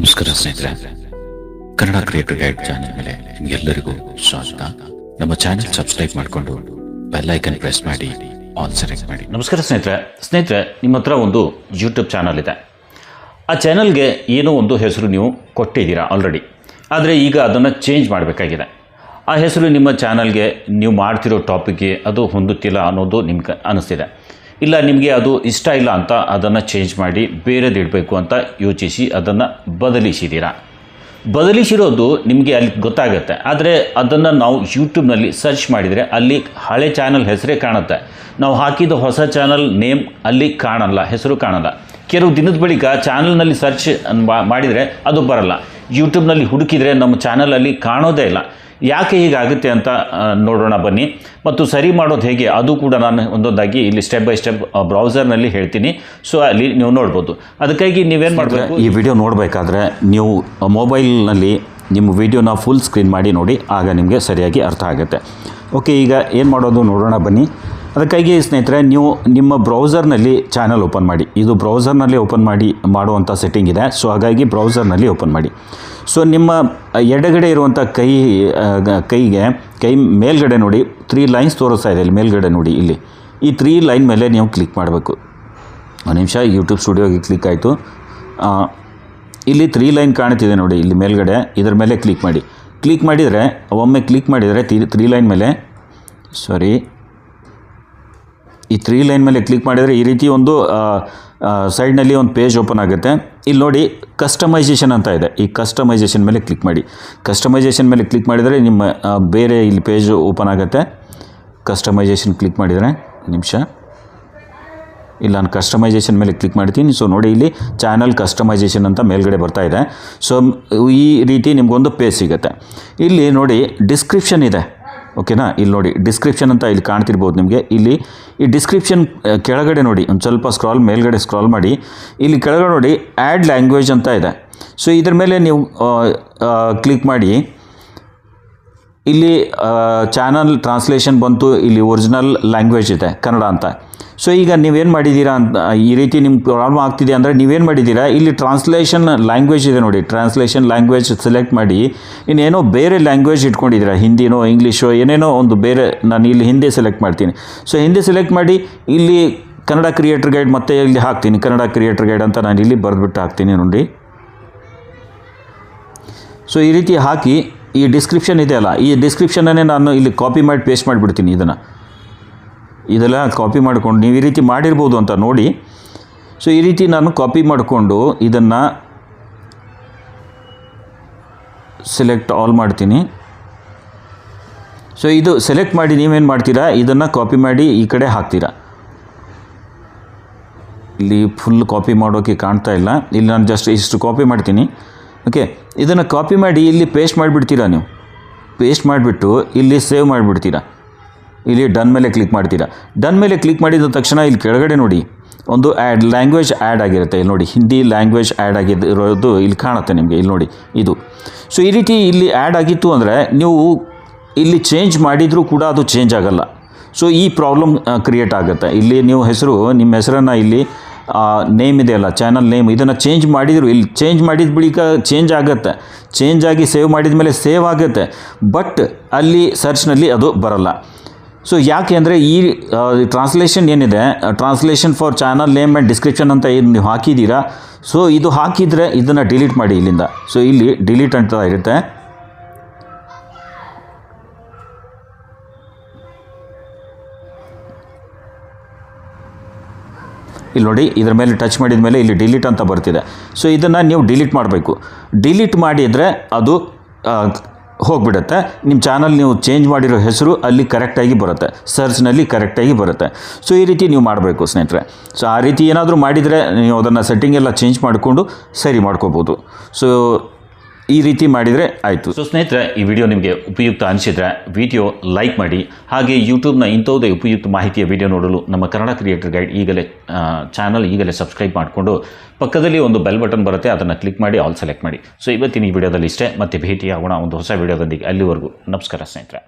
ನಮಸ್ಕಾರ ಸ್ನೇಹಿತರೆ. Kannada creator guide channel ಮೇಲೆ ಎಲ್ಲರಿಗೂ ಸ್ವಾಗತ. ನಮ್ಮ ಚಾನೆಲ್ ಸಬ್ಸ್ಕ್ರೈಬ್ ಮಾಡಿಕೊಂಡು ಬೆಲ್ ಐಕನ್ ಪ್ರೆಸ್ ಮಾಡಿ, ಆಲ್ ಸೆಲೆಕ್ಟ್ ಮಾಡಿ. ನಮಸ್ಕಾರ ಸ್ನೇಹಿತರೆ. ಸ್ನೇಹಿತರೆ, ನಿಮ್ಮ ಹತ್ರ ಒಂದು ಯೂಟ್ಯೂಬ್ ಚಾನಲ್ ಇದೆ. ಆ ಚಾನಲ್ಗೆ ಏನೋ ಒಂದು ಹೆಸರು ನೀವು ಕೊಟ್ಟಿದ್ದೀರಾ ಆಲ್ರೆಡಿ ಆದರೆ ಈಗ ಅದನ್ನು ಚೇಂಜ್ ಮಾಡಬೇಕಾಗಿದೆ. ಆ ಹೆಸರು ನಿಮ್ಮ ಚಾನಲ್ಗೆ ನೀವು ಮಾಡ್ತಿರೋ ಟಾಪಿಕ್ಗೆ ಅದು ಹೊಂದುತ್ತಿಲ್ಲ ಅನ್ನೋದು ನಿಮ್ಗೆ ಅನಿಸ್ತಿದೆ. ಇಲ್ಲ, ನಿಮಗೆ ಅದು ಇಷ್ಟ ಇಲ್ಲ ಅಂತ ಅದನ್ನು ಚೇಂಜ್ ಮಾಡಿ ಬೇರೆದು ಇಡಬೇಕು ಅಂತ ಯೋಚಿಸಿ ಅದನ್ನು ಬದಲಿಸಿದ್ದೀರಾ ಬದಲಿಸಿರೋದು ನಿಮಗೆ ಅಲ್ಲಿ ಗೊತ್ತಾಗುತ್ತೆ. ಆದರೆ ಅದನ್ನು ನಾವು ಯೂಟ್ಯೂಬ್ನಲ್ಲಿ ಸರ್ಚ್ ಮಾಡಿದರೆ ಅಲ್ಲಿ ಹಳೆ ಚಾನಲ್ ಹೆಸರೇ ಕಾಣುತ್ತೆ. ನಾವು ಹಾಕಿದ ಹೊಸ ಚಾನಲ್ ನೇಮ್ ಅಲ್ಲಿ ಕಾಣಲ್ಲ, ಹೆಸರು ಕಾಣಲ್ಲ. ಕೆಲವು ದಿನದ ಬಳಿಕ ಚಾನಲ್ನಲ್ಲಿ ಸರ್ಚ್ ಮಾಡಿದರೆ ಅದು ಬರಲ್ಲ. ಯೂಟ್ಯೂಬ್ನಲ್ಲಿ ಹುಡುಕಿದರೆ ನಮ್ಮ ಚಾನಲಲ್ಲಿ ಕಾಣೋದೇ ಇಲ್ಲ. ಯಾಕೆ ಹೀಗಾಗುತ್ತೆ ಅಂತ ನೋಡೋಣ ಬನ್ನಿ. ಮತ್ತು ಸರಿ ಮಾಡೋದು ಹೇಗೆ ಅದು ಕೂಡ ನಾನು ಒಂದೊಂದಾಗಿ ಇಲ್ಲಿ ಸ್ಟೆಪ್ ಬೈ ಸ್ಟೆಪ್ ಬ್ರೌಸರ್ನಲ್ಲಿ ಹೇಳ್ತೀನಿ. ಸೊ ಅಲ್ಲಿ ನೀವು ನೋಡ್ಬೋದು. ಅದಕ್ಕಾಗಿ ನೀವೇನು ಮಾಡಬೇಕು? ಈ ವಿಡಿಯೋ ನೋಡಬೇಕಾದ್ರೆ ನೀವು ಮೊಬೈಲ್ನಲ್ಲಿ ನಿಮ್ಮ ವಿಡಿಯೋನ ಫುಲ್ ಸ್ಕ್ರೀನ್ ಮಾಡಿ ನೋಡಿ ಆಗ ನಿಮಗೆ ಸರಿಯಾಗಿ ಅರ್ಥ ಆಗುತ್ತೆ. ಓಕೆ ಈಗ ಏನು ಮಾಡೋದು ನೋಡೋಣ ಬನ್ನಿ. ಅದಕ್ಕಾಗಿ ಸ್ನೇಹಿತರೆ ನೀವು ನಿಮ್ಮ ಬ್ರೌಸರ್ನಲ್ಲಿ ಚಾನಲ್ ಓಪನ್ ಮಾಡಿ. ಇದು ಬ್ರೌಸರ್ನಲ್ಲಿ ಓಪನ್ ಮಾಡಿ ಮಾಡುವಂಥ ಸೆಟ್ಟಿಂಗ್ ಇದೆ. ಸೊ ಹಾಗಾಗಿ ಬ್ರೌಸರ್ನಲ್ಲಿ ಓಪನ್ ಮಾಡಿ. ಸೊ ನಿಮ್ಮ ಎಡಗಡೆ ಇರುವಂಥ ಕೈ ಕೈಗೆ, ಕೈ ಮೇಲ್ಗಡೆ ನೋಡಿ ತ್ರೀ ಲೈನ್ಸ್ ತೋರಿಸ್ತಾ ಇದೆ ಇಲ್ಲಿ, ಮೇಲ್ಗಡೆ ನೋಡಿ ಇಲ್ಲಿ. ಈ ತ್ರೀ ಲೈನ್ ಮೇಲೆ ನೀವು ಕ್ಲಿಕ್ ಮಾಡಬೇಕು. ಒಂದು ನಿಮಿಷ ಯೂಟ್ಯೂಬ್ ಸ್ಟುಡಿಯೋಗೆ ಕ್ಲಿಕ್ ಆಯಿತು. ಇಲ್ಲಿ ತ್ರೀ ಲೈನ್ ಕಾಣ್ತಿದೆ ನೋಡಿ, ಇಲ್ಲಿ ಮೇಲ್ಗಡೆ, ಇದರ ಮೇಲೆ ಕ್ಲಿಕ್ ಮಾಡಿ. ಕ್ಲಿಕ್ ಮಾಡಿದರೆ, ಒಮ್ಮೆ ಕ್ಲಿಕ್ ಮಾಡಿದರೆ, ತ್ರೀ ಲೈನ್ ಮೇಲೆ ಸಾರಿ ಈ ತ್ರೀ ಲೈನ್ ಮೇಲೆ ಕ್ಲಿಕ್ ಮಾಡಿದರೆ ಈ ರೀತಿ ಒಂದು ಸೈಡ್ನಲ್ಲಿ ಒಂದು ಪೇಜ್ ಓಪನ್ ಆಗುತ್ತೆ. ಇಲ್ಲಿ ನೋಡಿ ಕಸ್ಟಮೈಸೇಷನ್ ಅಂತ ಇದೆ. ಈ ಕಸ್ಟಮೈಸೇಷನ್ ಮೇಲೆ ಕ್ಲಿಕ್ ಮಾಡಿ. ಕಸ್ಟಮೈಸೇಷನ್ ಮೇಲೆ ಕ್ಲಿಕ್ ಮಾಡಿದರೆ ನಿಮ್ಮ ಬೇರೆ ಇಲ್ಲಿ ಪೇಜ್ ಓಪನ್ ಆಗುತ್ತೆ. ಕಸ್ಟಮೈಸೇಷನ್ ಕ್ಲಿಕ್ ಮಾಡಿದರೆ, ನಿಮಿಷ. ಇಲ್ಲ, ನಾನು ಕಸ್ಟಮೈಸೇಷನ್ ಮೇಲೆ ಕ್ಲಿಕ್ ಮಾಡ್ತೀನಿ. ಸೊ ನೋಡಿ ಇಲ್ಲಿ ಚಾನಲ್ ಕಸ್ಟಮೈಸೇಷನ್ ಅಂತ ಮೇಲ್ಗಡೆ ಬರ್ತಾ ಇದೆ. ಸೊ ಈ ರೀತಿ ನಿಮಗೊಂದು ಪೇಜ್ ಸಿಗುತ್ತೆ. ಇಲ್ಲಿ ನೋಡಿ ಡಿಸ್ಕ್ರಿಪ್ಷನ್ ಇದೆ. ಓಕೆನಾ? ಇಲ್ಲಿ ನೋಡಿ ಡಿಸ್ಕ್ರಿಪ್ಷನ್ ಅಂತ ಇಲ್ಲಿ ಕಾಣ್ತಿರ್ಬೋದು ನಿಮಗೆ. ಇಲ್ಲಿ ಈ ಡಿಸ್ಕ್ರಿಪ್ಷನ್ ಕೆಳಗಡೆ ನೋಡಿ, ಒಂದು ಸ್ವಲ್ಪ ಸ್ಕ್ರಾಲ್ ಮೇಲ್ಗಡೆ ಸ್ಕ್ರಾಲ್ ಮಾಡಿ. ಇಲ್ಲಿ ಕೆಳಗಡೆ ನೋಡಿ ಆ್ಯಡ್ ಲ್ಯಾಂಗ್ವೇಜ್ ಅಂತ ಇದೆ. ಸೊ ಇದ್ರ ಮೇಲೆ ನೀವು ಕ್ಲಿಕ್ ಮಾಡಿ. ಇಲ್ಲಿ ಚಾನಲ್ ಟ್ರಾನ್ಸ್ಲೇಷನ್ ಬಂತು, ಇಲ್ಲಿ ಒರಿಜಿನಲ್ ಲ್ಯಾಂಗ್ವೇಜ್ ಇದೆ, ಕನ್ನಡ ಅಂತ. ಸೊ ಈಗ ನೀವೇನು ಮಾಡಿದ್ದೀರಾ ಅಂತ, ಈ ರೀತಿ ನಿಮ್ಮ ಪ್ರಾಬ್ಲಮ್ ಆಗ್ತಿದೆ ಅಂದರೆ ನೀವೇನು ಮಾಡಿದ್ದೀರಾ ಇಲ್ಲಿ ಟ್ರಾನ್ಸ್ಲೇಷನ್ ಲ್ಯಾಂಗ್ವೇಜ್ ಇದೆ ನೋಡಿ. ಟ್ರಾನ್ಸ್ಲೇಷನ್ ಲ್ಯಾಂಗ್ವೇಜ್ ಸೆಲೆಕ್ಟ್ ಮಾಡಿ. ಇನ್ನೇನೋ ಬೇರೆ ಲ್ಯಾಂಗ್ವೇಜ್ ಇಟ್ಕೊಂಡಿದ್ದೀರಾ ಹಿಂದಿನೋ ಇಂಗ್ಲೀಷೋ ಏನೇನೋ ಒಂದು ಬೇರೆ ನಾನು ಇಲ್ಲಿ ಹಿಂದಿ ಸೆಲೆಕ್ಟ್ ಮಾಡ್ತೀನಿ. ಸೊ ಹಿಂದಿ ಸೆಲೆಕ್ಟ್ ಮಾಡಿ, ಇಲ್ಲಿ ಕನ್ನಡ ಕ್ರಿಯೇಟರ್ ಗೈಡ್ ಮತ್ತೆ ಇಲ್ಲಿ ಹಾಕ್ತೀನಿ. ಕನ್ನಡ ಕ್ರಿಯೇಟರ್ ಗೈಡ್ ಅಂತ ನಾನು ಇಲ್ಲಿ ಬರೆದ್ಬಿಟ್ಟು ಹಾಕ್ತೀನಿ ನೋಡಿ. ಸೊ ಈ ರೀತಿ ಹಾಕಿ, ಈ ಡಿಸ್ಕ್ರಿಪ್ಷನ್ ಇದೆಯಲ್ಲ ಈ ಡಿಸ್ಕ್ರಿಪ್ಷನನ್ನೇ ನಾನು ಇಲ್ಲಿ ಕಾಪಿ ಮಾಡಿ ಪೇಸ್ಟ್ ಮಾಡಿಬಿಡ್ತೀನಿ ಇದನ್ನು. ಇದೆಲ್ಲ ಕಾಪಿ ಮಾಡ್ಕೊಂಡು ನೀವು ಈ ರೀತಿ ಮಾಡಿರ್ಬೋದು ಅಂತ ನೋಡಿ. ಸೊ ಈ ರೀತಿ ನಾನು ಕಾಪಿ ಮಾಡಿಕೊಂಡು ಇದನ್ನು ಸೆಲೆಕ್ಟ್ ಆಲ್ ಮಾಡ್ತೀನಿ. ಸೊ ಇದು ಸೆಲೆಕ್ಟ್ ಮಾಡಿ ನೀವೇನು ಮಾಡ್ತೀರಾ? ಇದನ್ನು ಕಾಪಿ ಮಾಡಿ ಈ ಕಡೆ ಹಾಕ್ತೀರಾ? ಇಲ್ಲಿ ಫುಲ್ ಕಾಪಿ ಮಾಡೋಕ್ಕೆ ಕಾಣ್ತಾ ಇಲ್ಲ. ಇಲ್ಲಿ ನಾನು ಜಸ್ಟ್ ಇಷ್ಟು ಕಾಪಿ ಮಾಡ್ತೀನಿ. ಓಕೆ ಇದನ್ನು ಕಾಪಿ ಮಾಡಿ ಇಲ್ಲಿ ಪೇಸ್ಟ್ ಮಾಡಿಬಿಡ್ತೀರಾ ನೀವು? ಪೇಸ್ಟ್ ಮಾಡಿಬಿಟ್ಟು ಇಲ್ಲಿ ಸೇವ್ ಮಾಡಿಬಿಡ್ತೀರಾ? ಇಲ್ಲಿ ಡನ್ ಮೇಲೆ ಕ್ಲಿಕ್ ಮಾಡ್ತೀರಾ? ಡನ್ ಮೇಲೆ ಕ್ಲಿಕ್ ಮಾಡಿದ ತಕ್ಷಣ ಇಲ್ಲಿ ಕೆಳಗಡೆ ನೋಡಿ, ಒಂದು ಆ್ಯಡ್ ಲ್ಯಾಂಗ್ವೇಜ್ ಆ್ಯಡ್ ಆಗಿರುತ್ತೆ. ಇಲ್ಲಿ ನೋಡಿ, ಹಿಂದಿ ಲ್ಯಾಂಗ್ವೇಜ್ ಆ್ಯಡ್ ಆಗಿರೋದು ಇಲ್ಲಿ ಕಾಣುತ್ತೆ ನಿಮಗೆ. ಇಲ್ಲಿ ನೋಡಿ, ಇದು. ಸೊ ಈ ರೀತಿ ಇಲ್ಲಿ ಆ್ಯಡ್ ಆಗಿತ್ತು ಅಂದರೆ ನೀವು ಇಲ್ಲಿ ಚೇಂಜ್ ಮಾಡಿದರೂ ಕೂಡ ಅದು ಚೇಂಜ್ ಆಗೋಲ್ಲ. ಸೊ ಈ ಪ್ರಾಬ್ಲಮ್ ಕ್ರಿಯೇಟ್ ಆಗುತ್ತೆ. ಇಲ್ಲಿ ನೀವು ಹೆಸರು, ನಿಮ್ಮ ಹೆಸರನ್ನು ಇಲ್ಲಿ ನೇಮ್ ಇದೆಯಲ್ಲ ಚಾನಲ್ ನೇಮ್, ಇದನ್ನು ಚೇಂಜ್ ಮಾಡಿದರು. ಇಲ್ಲಿ ಚೇಂಜ್ ಮಾಡಿದ ಬಳಿಕ ಚೇಂಜ್ ಆಗುತ್ತೆ. ಚೇಂಜ್ ಆಗಿ ಸೇವ್ ಮಾಡಿದ ಮೇಲೆ ಸೇವ್ ಆಗುತ್ತೆ. ಬಟ್ ಅಲ್ಲಿ ಸರ್ಚ್ನಲ್ಲಿ ಅದು ಬರಲ್ಲ. ಸೊ ಯಾಕೆ ಅಂದರೆ ಈ ಟ್ರಾನ್ಸ್ಲೇಷನ್ ಏನಿದೆ translation for channel name and description ಅಂತ ಏನು ನೀವು ಹಾಕಿದ್ದೀರಾ? ಸೊ ಇದು ಹಾಕಿದರೆ ಇದನ್ನು ಡಿಲೀಟ್ ಮಾಡಿ ಇಲ್ಲಿಂದ. ಸೊ ಇಲ್ಲಿ ಡಿಲೀಟ್ ಅಂತ ಇರುತ್ತೆ. ಇಲ್ಲಿ ನೋಡಿ, ಇದ್ರ ಮೇಲೆ ಟಚ್ ಮಾಡಿದ ಮೇಲೆ ಇಲ್ಲಿ ಡಿಲೀಟ್ ಅಂತ ಬರ್ತಿದೆ. ಸೊ ಇದನ್ನು ನೀವು ಡಿಲೀಟ್ ಮಾಡಬೇಕು. ಡಿಲೀಟ್ ಮಾಡಿದರೆ ಅದು ಹೋಗ್ಬಿಡುತ್ತೆ. ನಿಮ್ಮ ಚಾನಲ್ ನೀವು ಚೇಂಜ್ ಮಾಡಿರೋ ಹೆಸರು ಅಲ್ಲಿ ಕರೆಕ್ಟಾಗಿ ಬರುತ್ತೆ. ಸರ್ಚ್ನಲ್ಲಿ ಕರೆಕ್ಟಾಗಿ ಬರುತ್ತೆ. ಸೊ ಈ ರೀತಿ ನೀವು ಮಾಡಬೇಕು ಸ್ನೇಹಿತರೆ. ಸೊ ಆ ರೀತಿ ಏನಾದರೂ ಮಾಡಿದರೆ ನೀವು ಅದನ್ನು ಸೆಟ್ಟಿಂಗ್ ಎಲ್ಲ ಚೇಂಜ್ ಮಾಡಿಕೊಂಡು ಸರಿ ಮಾಡ್ಕೋಬೋದು. ಸೊ ಈ ರೀತಿ ಮಾಡಿದರೆ ಆಯಿತು. ಸೊ ಸ್ನೇಹಿತರೆ, ಈ ವಿಡಿಯೋ ನಿಮಗೆ ಉಪಯುಕ್ತ ಅನಿಸಿದರೆ ವಿಡಿಯೋ ಲೈಕ್ ಮಾಡಿ, ಹಾಗೆ ಯೂಟ್ಯೂಬ್ನ ಇಂಥವುದೇ ಉಪಯುಕ್ತ ಮಾಹಿತಿಯ ವಿಡಿಯೋ ನೋಡಲು ನಮ್ಮ ಕನ್ನಡ ಕ್ರಿಯೇಟರ್ ಗೈಡ್ ಈಗಲೇ ಚಾನಲ್ ಈಗಲೇ ಸಬ್ಸ್ಕ್ರೈಬ್ ಮಾಡಿಕೊಂಡು ಪಕ್ಕದಲ್ಲಿ ಒಂದು ಬೆಲ್ ಬಟನ್ ಬರುತ್ತೆ, ಅದನ್ನು ಕ್ಲಿಕ್ ಮಾಡಿ, ಆಲ್ ಸೆಲೆಕ್ಟ್ ಮಾಡಿ. ಸೊ ಇವತ್ತಿನ ಈ ವಿಡಿಯೋದಲ್ಲಿ ಇಷ್ಟೇ. ಮತ್ತೆ ಭೇಟಿಯಾಗೋಣ ಒಂದು ಹೊಸ ವಿಡಿಯೋದೊಂದಿಗೆ ಅಲ್ಲಿವರೆಗೂ. ನಮಸ್ಕಾರ, ಸ್ನೇಹಿತರೆ.